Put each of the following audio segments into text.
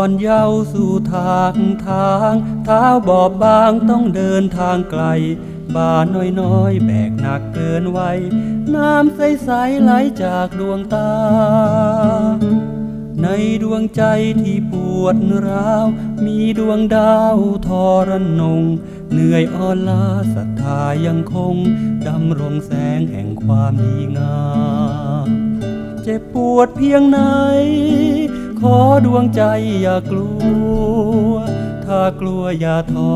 อนเยาวสู่ทางทางเท้าบอบบางต้องเดินทางไกลบาน้อยน้อยๆ แบกหนักเกินไวัยน้ำใสใสๆไหลจากดวงตา ในดวงใจที่ปวดร้าว มีดวงดาวทรนง เหนื่อยอ่อนล้าศรัทธายังคง ดำรงแสงแห่งความดีงาม เจ็บปวดเพียงไหน ขอดวงใจอย่ากลัว ถ้ากลัวอย่าท้อ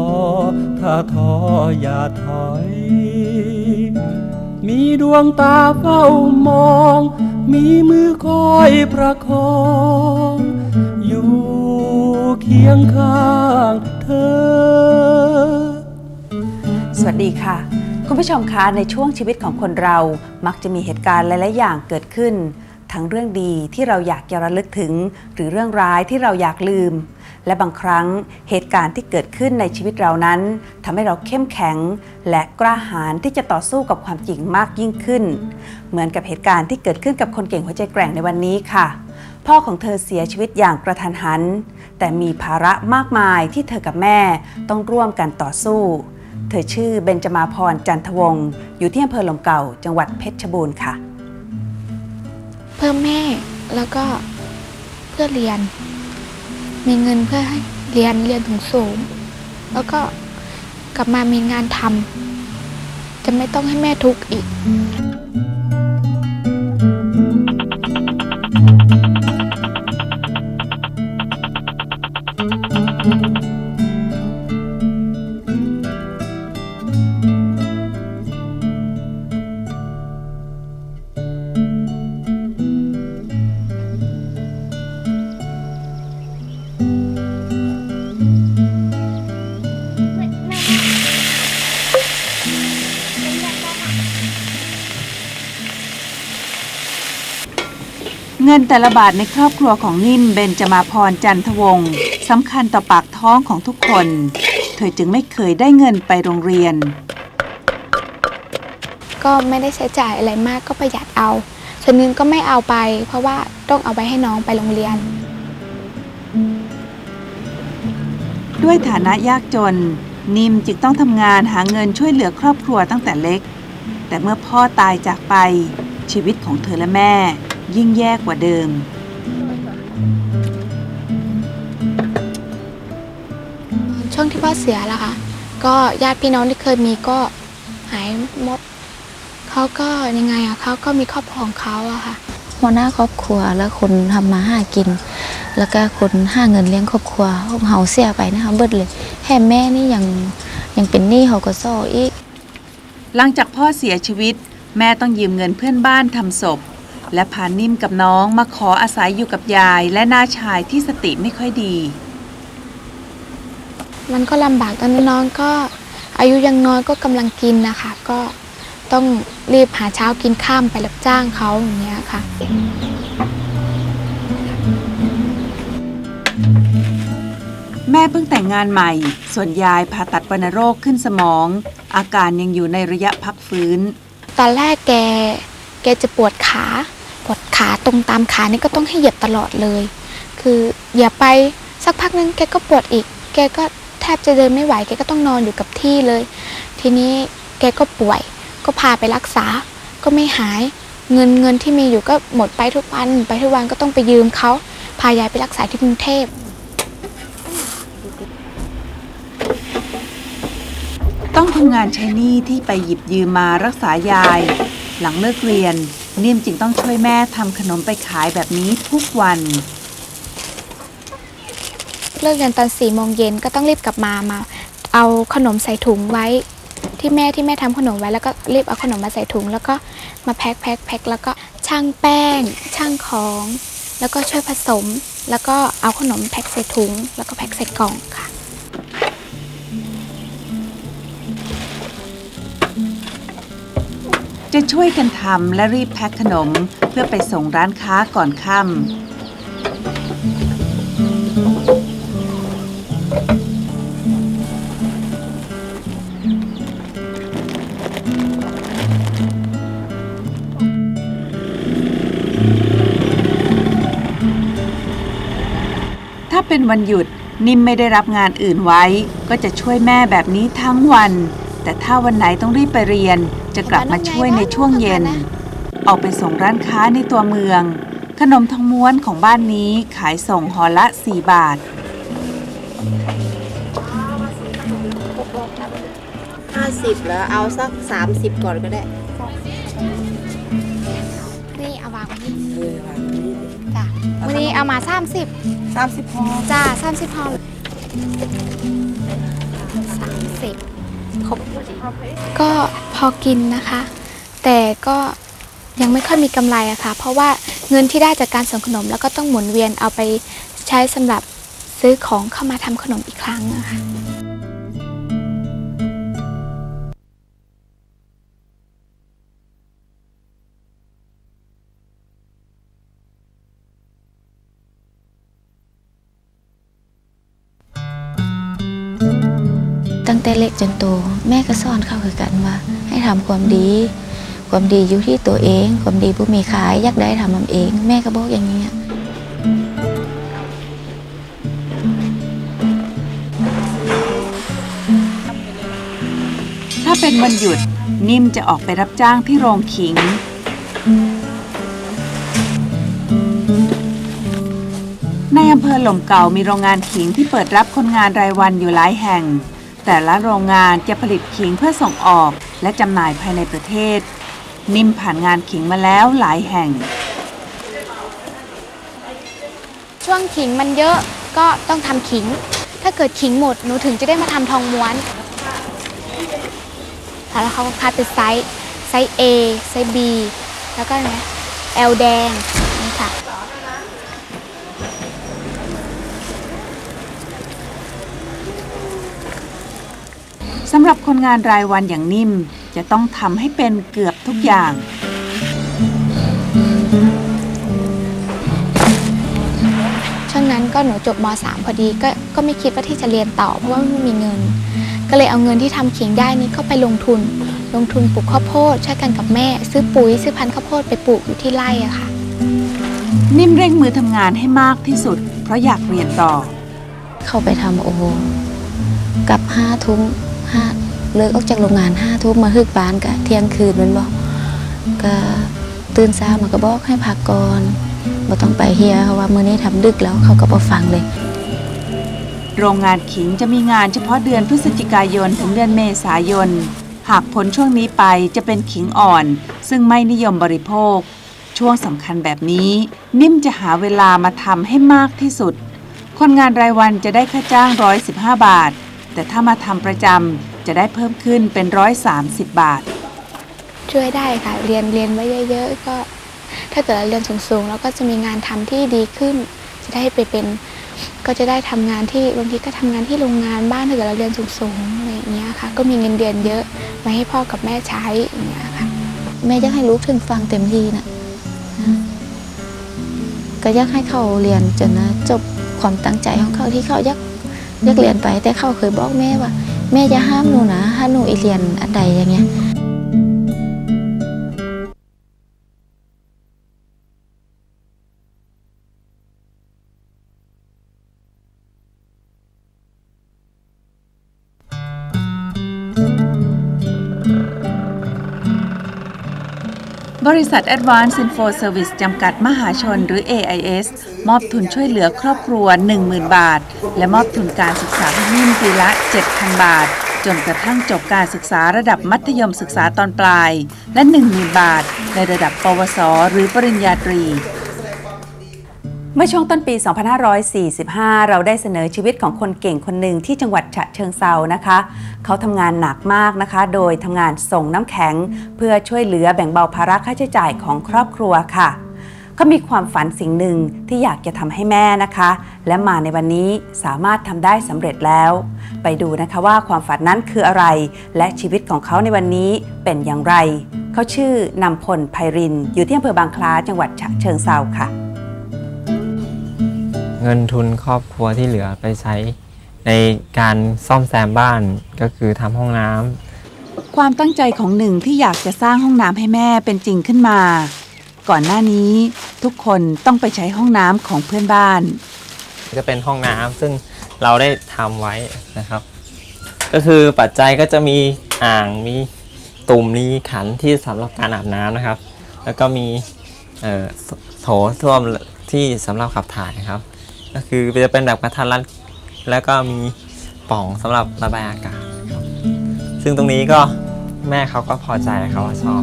ถ้าท้ออย่าถอย มีดวงตาเฝ้ามอง มีมือคอยประคอง อยู่เคียงข้างเธอ สวัสดีค่ะ คุณผู้ชมคะในช่วงชีวิตของคนเรามักจะมีเหตุการณ์หลาย ๆ อย่างเกิดขึ้น ทั้งเรื่องดีที่เราอยากจะระลึกถึง หรือเรื่องร้ายที่เราอยากลืม และบางครั้งเหตุการณ์ที่เกิดขึ้นในชีวิตเรานั้นทำให้เราเข้มแข็ง และกล้าหาญที่จะต่อสู้กับความจริงมากยิ่งขึ้น เหมือนกับเหตุการณ์ที่เกิดขึ้นกับคนเก่งหัวใจแกร่งในวันนี้ค่ะ พ่อของเธอเสียชีวิตอย่างกระทันหัน แต่มีภาระมากมายที่เธอกับแม่ต้องร่วมกันต่อสู้เธอชื่อเบญจมาพรจันทวงศ์อยู่ที่อำเภอลมเก่า จังหวัดเพชรบูรณ์ค่ะ พื่อแม่แล้วก็เพื่อเรียน มีเงินเพื่อให้เรียนเรียนถึงสูง แล้วก็กลับมามีงานทำจะไม่ต้องให้แม่ทุกข์อีก เงินแต่ละบาทในครอบครัวของนิ่มเบญจมาพรจันทวงศ์สำคัญต่อปากท้องของทุกคน เธอจึงไม่เคยได้เงินไปโรงเรียน ก็ไม่ได้ใช้จ่ายอะไรมากก็ประหยัดเอา ส่วนหนึงก็ไม่เอาไป เพราะว่าต้องเอาไว้ให้น้องไปโรงเรียน ด้วยฐานะยากจน นิมจึงต้องทำงานหาเงินช่วยเหลือครอบครัวตั้งแต่เล็ก แต่เมื่อพ่อตายจากไปชีวิตของเธอและแม่ ยิ่งแย่กว่าเดิม ช่วงที่พ่อเสียแล้วค่ะ ก็ญาติพี่น้องที่เคยมีก็หายหมดเขาก็ยังไงอะเขาก็มีครอบครัวของเขาอะค่ะหัวหน้าครอบครัวแล้วคนทำมาหากิน แล้วก็คนหาเงินเลี้ยงครอบครัวของเฮาเสียไปนะคะเบิดเลยแค่แม่นี่ยังยังเป็นหนี้เขาก็ซ่ออีก หลังจากพ่อเสียชีวิต แม่ต้องยืมเงินเพื่อนบ้านทำศพ และพานิ่มกับน้องมาขออาศัยอยู่กับยายและน้าชายที่สติไม่ค่อยดี มันก็ลำบากตอนนี้น้องก็อายุยังน้อยก็กำลังกินนะคะ ก็ต้องรีบหาเช้ากินข้ามไปรับจ้างเขาอย่างเงี้ยค่ะ แม่เพิ่งแต่งงานใหม่ ส่วนยายผ่าตัดวัณโรคขึ้นสมอง อาการยังอยู่ในระยะพักฟื้น ตอนแรกแก แกจะปวดขาปวดขาตรงตามขานี่ก็ต้องให้เหยียบตลอดเลย คือเหยียบไปสักพักนึงแกก็ปวดอีก แกก็แทบจะเดินไม่ไหวแกก็ต้องนอนอยู่กับที่เลย ทีนี้แกก็ป่วย ก็พาไปรักษาก็ไม่หายเงินเงินที่มีอยู่ก็หมดไปทุกวันไปทุกวันก็ต้องไปยืมเขาพายายไปรักษาที่กรุงเทพต้องทำงานใช้หนี้ที่ไปหยิบยืมมารักษายาย หลังเลิกเรียน นิ่มจึงต้องช่วยแม่ทำขนมไปขายแบบนี้ทุกวัน เลิกเรียนตอนสี่โมงเย็นก็ต้องรีบกลับมามา เอาขนมใส่ถุงไว้ ที่แม่ที่แม่ทำขนมไว้แล้วก็รีบเอาขนมมาใส่ถุง แล้วก็มาแพ็คแพ็คแพ็คแล้วก็ช่างแป้ง ช่างของ แล้วก็ช่วยผสม แล้วก็เอาขนมแพ็คใส่ถุง แล้วก็แพ็คใส่กล่องค่ะ จะช่วยกันทำและรีบแพ็คขนมเพื่อไปส่งร้านค้าก่อนค่ำถ้าเป็นวันหยุดนิ่มไม่ได้รับงานอื่นไว้ ก็จะช่วยแม่แบบนี้ทั้งวัน แต่ถ้าวันไหนต้องรีบไปเรียน จะกลับมาช่วยในช่วงเย็น ออกไปส่งร้านค้าในตัวเมือง ขนมทองม้วนของบ้านนี้ขายส่งห่อละ 4 บาท ห้าสิบแล้วเอาสักสามสิบก่อนก็ได้นี่เอาวางไว้นี่จ้ะวันนี้เอามา 30 สามสิบพอจ้า30พอ30 ครบก็พ อกินนะคะ แต่ก็ยังไม่ค่อยมีกำไรอะค่ะ เพราะว่าเงินที่ได้จากการส่งขนม แล้วก็ต้องหมุนเวียนเอาไปใช้สำหรับซื้อของเข้ามาทำขนมอีกครั้งอะค่ะตั้งแต่เล็กจนโตแม่ก็สอนเขาคือกันว่า ให้ทำความดี ความดีอยู่ที่ตัวเอง ความดีผู้มีขายอยากได้ทำมันเอง แม่ก็บอกอย่างนี้ยถ้าเป็นวันหยุดนิ่มจะออกไปรับจ้างที่โรงขิง ในอำเภอหล่มเก่ามีโรงงานขิงที่เปิดรับคนงานรายวันอยู่หลายแห่ง แต่ละโรงงานจะผลิตขิงเพื่อส่งออก และจำหน่ายภายในประเทศ นิ่มผ่านงานขิงมาแล้วหลายแห่ง ช่วงขิงมันเยอะก็ต้องทำขิง ถ้าเกิดขิงหมดหนูถึงจะได้มาทำทองม้วนแล้วเขาก็คัดเป็นไซส์ไซส์ A ไซส์ B แล้วก็นะ L แดงนี่ค่ะ สำหรับคนงานรายวันอย่างนิ่มจะต้องทำให้เป็นเกือบทุกอย่าง ช่วงนั้นก็หนูจบม .3 พอดีก็ก็ไม่คิดว่าที่จะเรียนต่อเพราะว่าไม่มีเงิน ก็เลยเอาเงินที่ทำขิงได้นี้ก็ไปลงทุน ลงทุนปลูกข้าวโพดช่วยกันกับแม่ ซื้อปุ๋ยซื้อพันธุ์ข้าวโพดไปปลูกอยู่ที่ไร่อะค่ะ นิ่มเร่งมือทำงานให้มากที่สุด เพราะอยากเรียนต่อ เข้าไปทำโอโหกลับห้าทุ่ม ห้าเลิกออกจากโรงงานห้าทุ่มมาฮึกบ้านกะเที่ยงคืนมันบอกก็ตื่นเช้ามาก็บอกให้พักก่อนบ่ต้องไปเฮียเพราะว่ามื้อนี้ทำดึกแล้วเขาก็บ่ฟังเลย โรงงานขิงจะมีงานเฉพาะเดือนพฤศจิกายนถึงเดือนเมษายน หากผลช่วงนี้ไปจะเป็นขิงอ่อน ซึ่งไม่นิยมบริโภค ช่วงสำคัญแบบนี้ นิ่มจะหาเวลามาทำให้มากที่สุด คนงานรายวันจะได้ค่าจ้าง 115 บาท แต่ถ้ามาทำประจำจะได้เพิ่มขึ้นเป็น 130 บาท ช่วยได้ค่ะ เรียนเรียนไว้เยอะๆก็ ถ้าเกิดเราเรียนสูงๆเราก็จะมีงานทำที่ดีขึ้น จะได้ไปเป็น ก็จะได้ทำงานที่บางทีก็ทำงานที่โรงงานบ้านถ้าเกิดเราเรียนสูงๆอะไรอย่างเงี้ยค่ะ ก็มีเงินเดือนเยอะไว้ให้พ่อกับแม่ใช้อย่างเงี้ยค่ะ แม่อยากให้ลูกถึงฟังเต็มที่นะนะก็อยากให้เขาเรียนจนนะจบความตั้งใจของเขาที่เขาอยาก อยากเรียนไปแต่เขาเคยบอกแม่ว่า แม่จะห้ามหนูนะถ้าหนูอีเรียนอันใดอย่างเงี้ย บริษัท Advanced Info Service จำกัดมหาชนหรือ AIS มอบทุนช่วยเหลือครอบครัว 10,000 บาท และมอบทุนการศึกษาให้นิ่มปีละ 7,000 บาท จนกระทั่งจบการศึกษาระดับมัธยมศึกษาตอนปลาย และ 10,000 บาท ในระดับปวส หรือปริญญาตรี เมื่อช่วงต้นปี 2545 เราได้เสนอชีวิตของคนเก่งคนหนึ่งที่จังหวัดฉะเชิงเซานะคะ เขาทำงานหนักมากนะคะ โดยทำงานส่งน้ำแข็ง เพื่อช่วยเหลือแบ่งเบาภาระค่าใช้จ่ายของครอบครัวค่ะ เขามีความฝันสิ่งหนึ่งที่อยากจะทำให้แม่นะคะ และมาในวันนี้สามารถทำได้สำเร็จแล้ว ไปดูนะคะว่าความฝันนั้นคืออะไร และชีวิตของเขาในวันนี้เป็นอย่างไร เขาชื่อนำพลไพรินอยู่ที่อำเภอบางคล้าจังหวัดฉะเชิงเซาค่ะ เงินทุนครอบครัวที่เหลือไปใช้ในการซ่อมแซมบ้านก็คือทำห้องน้ำความตั้งใจของหนึ่งที่อยากจะสร้างห้องน้ำให้แม่เป็นจริงขึ้นมา ก่อนหน้านี้ทุกคนต้องไปใช้ห้องน้ำของเพื่อนบ้าน จะเป็นห้องน้ำซึ่งเราได้ทำไว้นะครับ ก็คือปัจจัยก็จะมีอ่างมีตุ่มมีขันที่สำหรับการอาบน้ำนะครับ แล้วก็มีเอ่อโถโถส้วมที่สำหรับขับถ่ายครับ ก็คือจะเป็นแบบกระทันรัดแล้วก็มีปล่องสำหรับระบายอากาศครับซึ่งตรงนี้ก็แม่เขาก็พอใจเขาว่าชอบ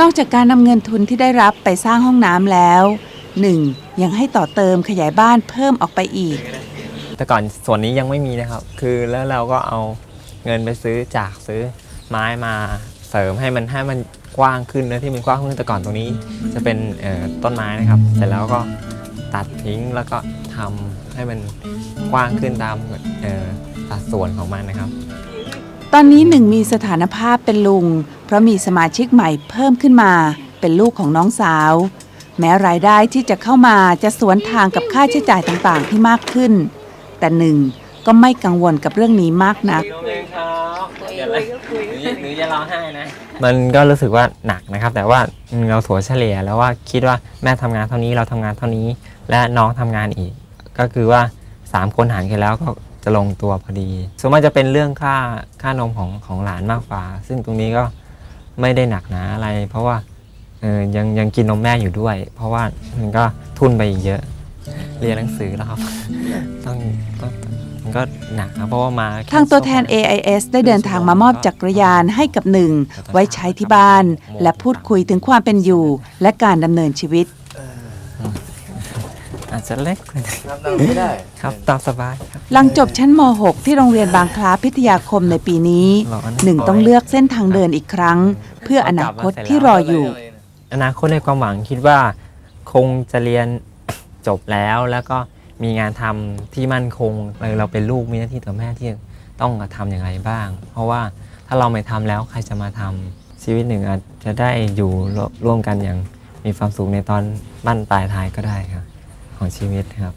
นอกจากการนำเงินทุนที่ได้รับไปสร้างห้องน้ำแล้ว 1. ยังให้ต่อเติมขยายบ้านเพิ่มออกไปอีก แต่ก่อนส่วนนี้ยังไม่มีนะครับ คือแล้วเราก็เอาเงินไปซื้อจากซื้อไม้มาเสริมให้มันให้มันกว้างขึ้นนะที่มันกว้างขึ้นแต่ก่อนตรงนี้จะเป็นเอ่อต้นไม้นะครับ เสร็จแล้วก็ ตัดทิ้งแล้วก็ทำให้มันกว้างขึ้นตามสัดส่วนของมันนะครับ ตอนนี้หนึ่งมีสถานภาพเป็นลุง เพราะมีสมาชิกใหม่เพิ่มขึ้นมา เป็นลูกของน้องสาว แม้รายได้ที่จะเข้ามาจะสวนทางกับค่าใช้จ่ายต่างๆที่มากขึ้น แต่หนึ่ง ก็ไม่กังวลกับเรื่องนี้มากนักมันก็รู้สึกว่าหนักนะครับ แต่ว่าเราถัวเฉลี่ยแล้วว่าคิดว่าแม่ทำงานเท่านี้เราทำงานเท่านี้ และน้องทำงานอีก ก็คือว่า3คนหารกันแล้วก็จะลงตัวพอดีส่วนมากจะเป็นเรื่องค่าค่านมของของหลานมากกว่า ซึ่งตรงนี้ก็ไม่ได้หนักหนาอะไร เพราะว่าเออยังยังกินนมแม่อยู่ด้วย เพราะว่ามันก็ทุนไปอีกเยอะ เรียนหนังสือแล้วครับ ต้องต้องมันก็หนักครับเพราะว่ามาค่ทางตัวแทน AIS ได้เดินทางมามอบจักรยานให้กับหนึ่ง ไว้ใช้ที่บ้าน และพูดคุยถึงความเป็นอยู่ และการดำเนินชีวิต อาจจะเล็กไปหน่อยครับตามสบายครับ หลังจบชั้นม .6 ที่โรงเรียนบางคล้าพิทยาคมในปีนี้ร้อนหนึ่งต้องเลือกเส้นทางเดินอีกครั้ง เพื่ออนาคตที่รออยู่ อนาคตในความหวังคิดว่า คงจะเรียน จบแล้วแล้วก็มีงานทำที่มั่นคงเราเป็นลูกมีหน้าที่ต่อแม่ที่ต้องทำอย่างไรบ้าง เพราะว่าถ้าเราไม่ทำแล้วใครจะมาทำชีวิตหนึ่งอาจจะได้อยู่ร่วร่วมกันอย่างมีความสุขในตอนบั้นปลายท้ายก็ได้ครับของชีวิตครับ